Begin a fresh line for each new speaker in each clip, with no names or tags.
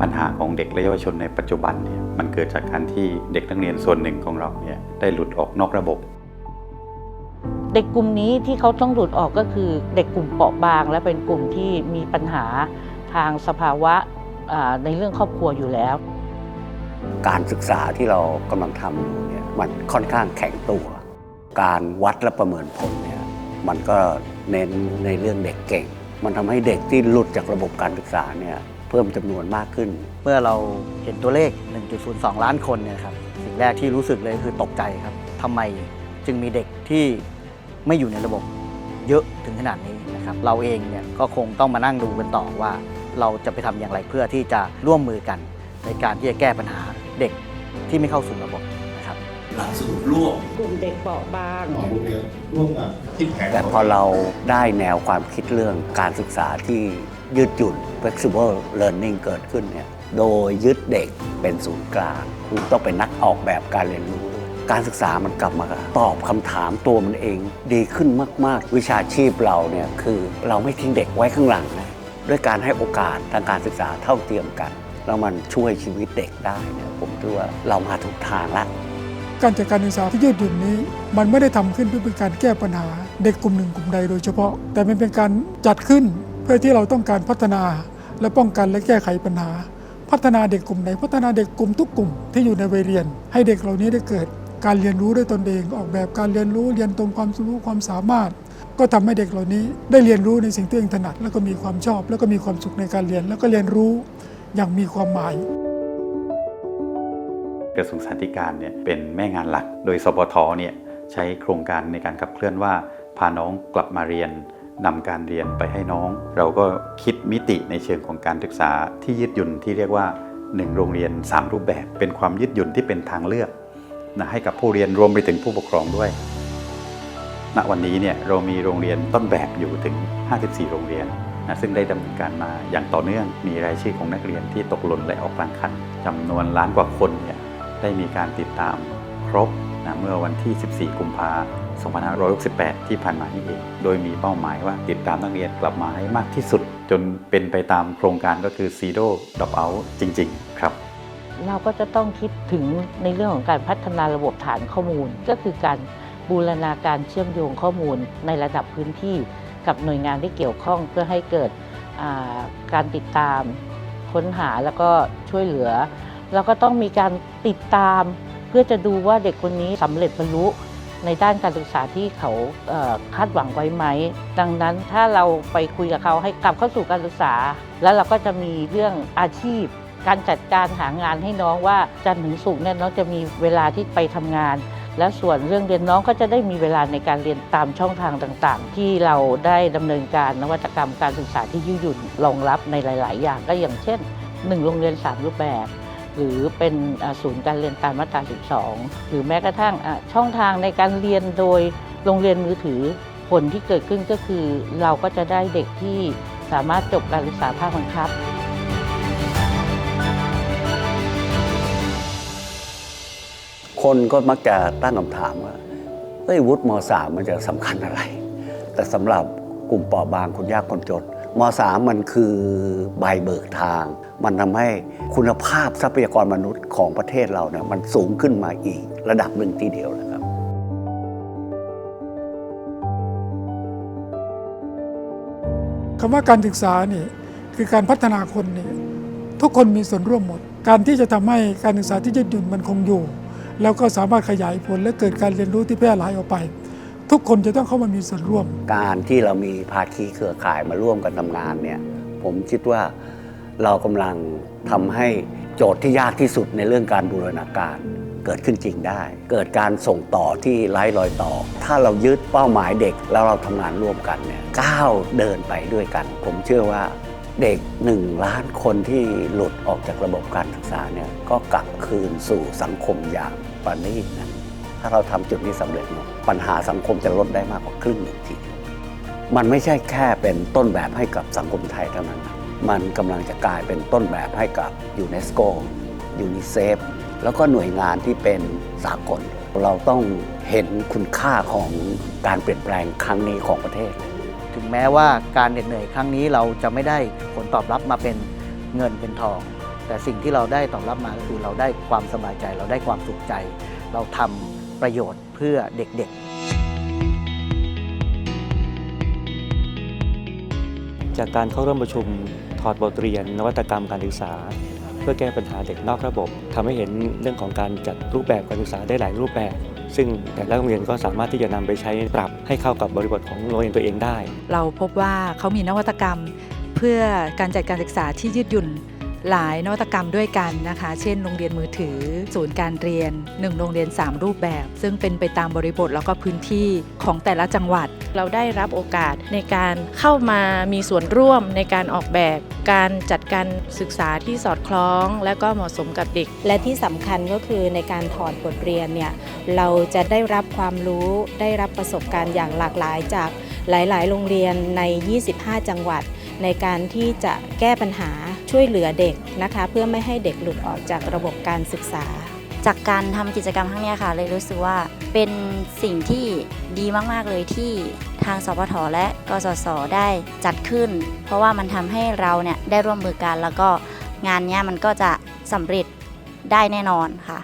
ปัญหาของเด็กและเยาวชนในปัจจุบันเนี่ยมันเกิดจากการที่เด็กนักเรียนส่วนหนึ่งของเราเนี่ยได้หลุดออกนอกระบบ
เด็กกลุ่มนี้ที่เขาต้องหลุดออกก็คือเด็กกลุ่มเปราะบาง และเป็นกลุ่มที่มีปัญหาทางสภาวะอ่าในเรื่องครอบครัวอยู่แล้ว
การศึกษาที่เรากำลังทำอยู่เนี่ยมันค่อนข้างแข็งตัว การวัดและประเมินผลเนี่ยมันก็เน้นในเรื่องเด็กเก่ง มันทำให้เด็กที่หลุดจากระบบการศึกษาเนี่ย เพิ่มจำนวนมากขึ้น
เมื่อเราเห็นตัวเลข 1.02 ล้านคนเนี่ยครับสิ่งแรกที่รู้สึกเลยคือตกใจครับทำไมจึงมีเด็กที่ไม่อยู่ในระบบเยอะถึงขนาดนี้นะครับเราเองเนี่ยก็คงต้องมานั่งดูกันต่อว่า เราจะไปทำอย่างไรเพื่อที่จะร่วมมือกัน ในการที่จะแก้ปัญหาเด็กที่ไม่เข้าสู่ระบบนะครับ
หลักสูตรร่วม
กลุ่มเด็กเปราะบาง
ของโรงเรียนร่วมกับที่แผน
แต่พอเราได้แนวความคิดเรื่องการศึกษาที่ยืดหยุ่น flexible learning เกิดขึ้นเนี่ย โดยยึดเด็กเป็นศูนย์กลางคุณต้องเป็นนักออกแบบการเรียนรู้การศึกษามันกลับมาตอบคำถามตัวมันเองดีขึ้นมาก ๆ วิชาชีพเราเนี่ยคือเราไม่ทิ้งเด็กไว้ข้างหลังนะด้วยการให้โอกาสทางการศึกษาเท่าเทียมกัน แล้วมันช่วยชีวิตเด็กได้เนี่ยผมคิดว่าเรามาถูกทางแล้ว
การจัดการศึกษาที่ยืดหยุ่นนี้ มันไม่ได้ทำขึ้นเพื่อเป็นการแก้ปัญหาเด็กกลุ่มหนึ่งกลุ่มใดโดยเฉพาะ แต่มันเป็นการจัดขึ้นเพื่อที่เราต้องการพัฒนา และป้องกันและแก้ไขปัญหา พัฒนาเด็กกลุ่มไหนพัฒนาเด็กกลุ่มทุกกลุ่มที่อยู่ในวัยเรียน ให้เด็กเหล่านี้ได้เกิด การเรียนรู้ด้วยตนเองออกแบบการเรียนรู้เรียนตรงความรู้ความสามารถ ก็ทำให้เด็กเหล่านี้ได้เรียนรู้ในสิ่งที่ตัวเองถนัด แล้วก็มีความชอบ แล้วก็มีความสุขในการเรียน แล้วก็เรียนรู้อย่างมีความหมาย
กระทรวงสาธารณการเนี่ยเป็นแม่งานหลัก โดยสปทเนี่ยใช้โครงการในการขับเคลื่อนว่า พาน้องกลับมาเรียนนำการเรียนไปให้น้อง เราก็คิดมิติในเชิงของการศึกษาที่ยืดหยุ่นที่เรียกว่า 1 โรงเรียน 3 รูปแบบ เป็นความยืดหยุ่นที่เป็นทางเลือกนะให้กับผู้เรียนรวมไปถึงผู้ปกครองด้วย ณ วันนี้เนี่ยเรามีโรงเรียนต้นแบบอยู่ถึง 54 โรงเรียนนะซึ่งได้ดำเนินการมาอย่างต่อเนื่อง มีรายชื่อของนักเรียนที่ตกหล่นและออกกลางคันจำนวนล้านกว่าคนเนี่ย ได้มีการติดตามครบนะเมื่อวันที่ 14 กุมภาพันธ์2568 ที่ผ่านมานี่เอง โดยมีเป้าหมายว่าติดตามนักเรียนกลับมาให้มากที่สุด จนเป็นไปตามโครงการก็คือ Zero Drop Out จริง ๆ ครับ
เราก็จะต้องคิดถึงในเรื่องของการพัฒนาระบบฐานข้อมูล ก็คือการบูรณาการเชื่อมโยงข้อมูลในระดับพื้นที่กับหน่วยงานที่เกี่ยวข้องเพื่อให้เกิดการติดตาม ค้นหาแล้วก็ช่วยเหลือ แล้วก็ต้องมีการติดตามเพื่อจะดูว่าเด็กคนนี้สำเร็จบรรลุในด้านการศึกษาที่เขาเอ่อคาดหวังไว้ไหม ดังนั้นถ้าเราไปคุยกับเขาให้กลับเข้าสู่การศึกษา แล้วเราก็จะมีเรื่องอาชีพ การจัดการหางานให้น้องว่าจันทร์ถึงศุกร์เนี่ยน้องจะมีเวลาที่ไปทำงาน และส่วนเรื่องเรียนน้องก็จะได้มีเวลาในการเรียนตามช่องทางต่างๆ ที่เราได้ดำเนินการนวัตกรรมการศึกษาที่ยืดหยุ่นรองรับในหลาย ๆ อย่างก็อย่างเช่น 1 โรงเรียน 3 รูปแบบ หรือเป็นศูนย์การเรียนตามมาตรา 12 หรือแม้กระทั่งช่องทางในการเรียนโดยโรงเรียนมือถือผลที่เกิดขึ้นก็คือ เราก็จะได้เด็กที่สามารถจบการศึกษาภาคบังคับ
คนก็มักจะตั้งคำถามว่าเอ้ยวุฒิมสามมันจะสำคัญอะไร แต่สำหรับกลุ่มเปราะบางคนยากคนจน มสามันคือใบเบิกทาง มันทำให้คุณภาพทรัพยากรมนุษย์ของประเทศเราเนี่ยมันสูงขึ้นมาอีกระดับหนึ่งทีเดียวเลยครับ
คำว่าการศึกษานี่คือการพัฒนาคนนี่ทุกคนมีส่วนร่วมหมด การที่จะทำให้การศึกษาที่ยืดหยุ่นมันคงอยู่ แล้วก็สามารถขยายผลและเกิดการเรียนรู้ที่แพร่หลายออกไป ทุกคนจะต้องเข้ามามีส่วนร่วม
การที่เรามีภาคีเครือข่ายมาร่วมกันทำงานเนี่ย ผมคิดว่าเรากำลังทำให้โจทย์ที่ยากที่สุดในเรื่องการบูรณาการ เกิดขึ้นจริงได้ เกิดการส่งต่อที่ไร้รอยต่อ ถ้าเรายึดเป้าหมายเด็กแล้วเราทำงานร่วมกันเนี่ยก้าวเดินไปด้วยกัน ผมเชื่อว่าเด็กหนึ่งล้านคนที่หลุดออกจากระบบการศึกษาเนี่ยก็กลับคืนสู่สังคมอย่างประณีตนะ ถ้าเราทำจุดนี้สำเร็จปัญหาสังคมจะลดได้มากกว่าครึ่งหนึ่งทีมันไม่ใช่แค่เป็นต้นแบบให้กับสังคมไทยเท่านั้นนะมันกำลังจะกลายเป็นต้นแบบให้กับยูเนสโกยูนิเซฟแล้วก็หน่วยงานที่เป็นสากล เราต้องเห็นคุณค่าของการเปลี่ยนแปลงครั้งนี้ของประเทศ
ถึงแม้ว่าการเหน็ดเหนื่อยครั้งนี้เราจะไม่ได้ผลตอบรับมาเป็นเงินเป็นทอง แต่สิ่งที่เราได้ตอบรับมาก็คือเราได้ความสบายใจ เราได้ความสุขใจ เราทำ ประโยชน์เพื่อเด็กๆ
จากการเข้าร่วมประชุมถอดบทเรียน นวัตกรรมการศึกษา เพื่อแก้ปัญหาเด็กนอกระบบทำให้เห็นเรื่องของการจัดรูปแบบการศึกษาได้หลายรูปแบบ ซึ่งแต่ละโรงเรียนก็สามารถที่จะนำไปใช้ปรับให้เข้ากับบริบทของโรงเรียนตัวเองได้
เราพบว่าเขามีนวัตกรรมเพื่อการจัดการศึกษาที่ยืดหยุ่น หลายนวัตกรรมด้วยกันนะคะ เช่น โรงเรียนมือถือ ศูนย์การเรียน 1 โรงเรียน 3 รูปแบบ ซึ่งเป็นไปตามบริบทแล้วก็พื้นที่ของแต่ละจังหวัด
เราได้รับโอกาสในการเข้ามามีส่วนร่วมในการออกแบบ การจัดการศึกษาที่สอดคล้อง และก็เหมาะสมกับเด็ก
และที่สำคัญก็คือในการถอดบทเรียนเนี่ยเราจะได้รับความรู้ได้รับประสบการณ์อย่างหลากหลายจากหลาย ๆ โรงเรียนใน 25 จังหวัด ในการที่จะแก้ปัญหา ช่วยเหลือเด็กนะคะ เพื่อไม่ให้เด็กหลุดออกจากระบบการศึกษา
จากการทำกิจกรรมครั้งนี้ค่ะ เลยรู้สึกว่าเป็นสิ่งที่ดีมาก ๆ เลยที่ทางสพทและกสศได้จัดขึ้น เพราะว่ามันทำให้เราเนี่ยได้ร่วมมือกัน แล้วก็งานเนี้ยมันก็จะสำเร็จได้แน่นอนค่ะ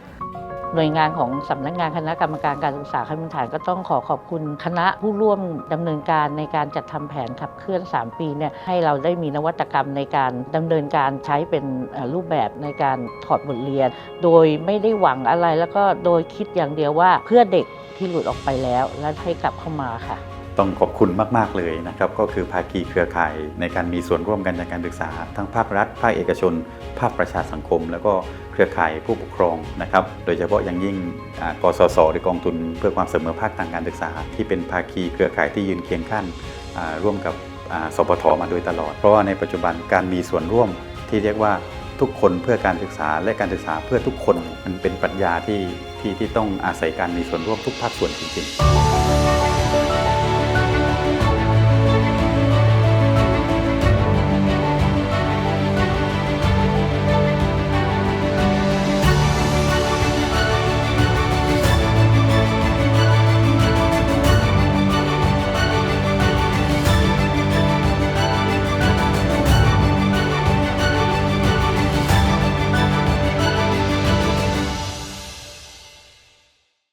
หน่วยงานของสำนักงานคณะกรรมการการศึกษาขั้นพื้นฐานก็ต้องขอขอบคุณคณะผู้ร่วมดำเนินการในการจัดทำแผนขับเคลื่อน 3 ปีเนี่ยให้เราได้มีนวัตกรรมในการดำเนินการใช้เป็นรูปแบบในการถอดบทเรียน โดยไม่ได้หวังอะไรแล้วก็โดยคิดอย่างเดียวว่าเพื่อเด็กที่หลุดออกไปแล้ว และให้กลับเข้ามาค่ะ
ต้องขอบคุณมาก ๆ เลยนะครับ ก็คือภาคีเครือข่ายในการมีส่วนร่วมกันในการศึกษา ทั้งภาครัฐ ภาคเอกชน ภาคประชาสังคม แล้วก็เครือข่ายผู้ปกครองนะครับ โดยเฉพาะอย่างยิ่งกสศหรือกองทุนเพื่อความเสมอภาคทางการศึกษา ที่เป็นภาคีเครือข่ายที่ยืนเคียงข้างร่วมกับสปทมาโดยตลอด เพราะว่าในปัจจุบันการมีส่วนร่วมที่เรียกว่าทุกคนเพื่อการศึกษาและการศึกษาเพื่อทุกคนมันเป็นปรัชญาที่ที่ที่ต้องอาศัยการมีส่วนร่วมทุกภาคส่วนจริงๆ